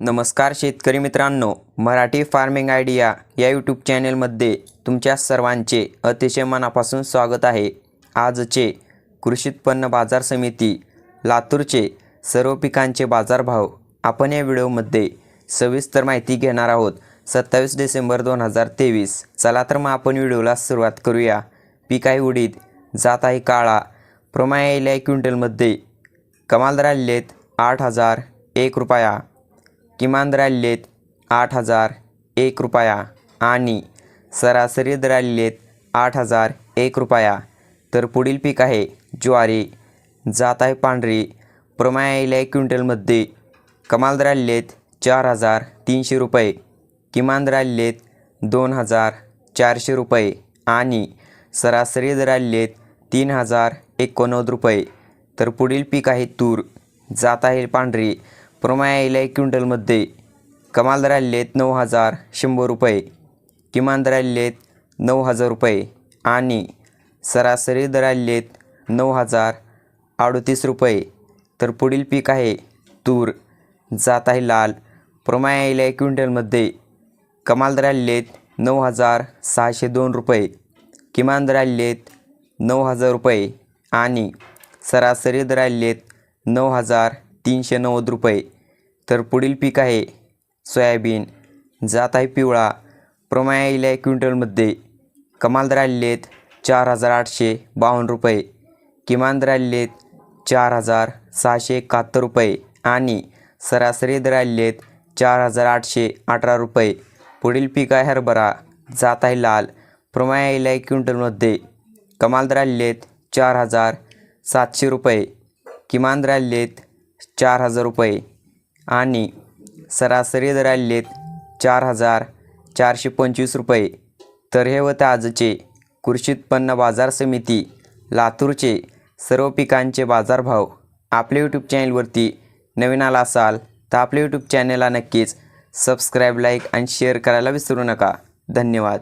नमस्कार शेतकरी मित्रांनो मराठी फार्मिंग आयडिया या यूट्यूब चॅनेलमध्ये तुमच्या सर्वांचे अतिशय मनापासून स्वागत आहे. आजचे कृषी उत्पन्न बाजार समिती लातूरचे सर्व पिकांचे बाजारभाव आपण या व्हिडिओमध्ये सविस्तर माहिती घेणार आहोत. सत्तावीस डिसेंबर दोन हजार तेवीस. चला तर मग आपण व्हिडिओला सुरुवात करूया. पीक आहे उडीद जात आहे काळा प्रमाण यायला क्विंटलमध्ये कमाल दर आठ हजार एक रुपया. किमान दर आठ हजार एक रुपया आणि सरासरी दर आठ हजार एक रुपया. तर पुढील पीक आहे ज्वारी जात आहे पांढरी. प्रमाण एक क्विंटलमध्ये. कमाल दर चार हजार तीनशे रुपये. किमान दर दोन हजार चारशे रुपये आणि सरासरी दर तीन हजार एकोणनव्वद रुपये. तर पुढील पीक आहे तूर जात आहे पांढरी. प्रमाया यायला क्विंटलमध्ये कमाल दर आहेत नऊ हजार शंभर रुपये किमान दर आहेत नऊ हजार रुपये आणि सरासरी दर आलेत नऊ हजार अडतीस रुपये. तर पुढील पीक आहे तूर. जात आहे लाल. प्रमाया यायला क्विंटलमध्ये कमाल दर आहेत नऊ हजार सहाशे दोन रुपये किमान दर आलेत नऊ हजार रुपये आणि सरासरी दर आलेत नऊ हजार तीनशे नव्वद रुपये. तर पुढील पीक आहे सोयाबीन. जात आहे पिवळा. प्रमाण यायला आहे क्विंटलमध्ये कमाल दर आलेत चार हजार आठशे बावन्न रुपये. किमान दर आलेत चार हजार सहाशे एकाहत्तर रुपये. आणि सरासरी दर आलेत चार हजार आठशे अठरा रुपये. पुढील पीक आहे हरभरा. जात आहे लाल. प्रमाण यायला आहे क्विंटलमध्ये कमाल दर आलेत चार हजार सातशे रुपये. किमान दर आलेत चार हजार रुपये. आणि सरासरी दर आलेत चार हजार चारशे पंचवीस रुपये. तर हे होते आजचे कृषी उत्पन्न बाजार समिती लातूरचे सर्व पिकांचे बाजारभाव. आपल्या यूट्यूब चॅनलवरती नवीन आला असाल तर आपल्या यूट्यूब चॅनलला नक्कीच सबस्क्राईब लाईक आणि शेअर करायला विसरू नका. धन्यवाद.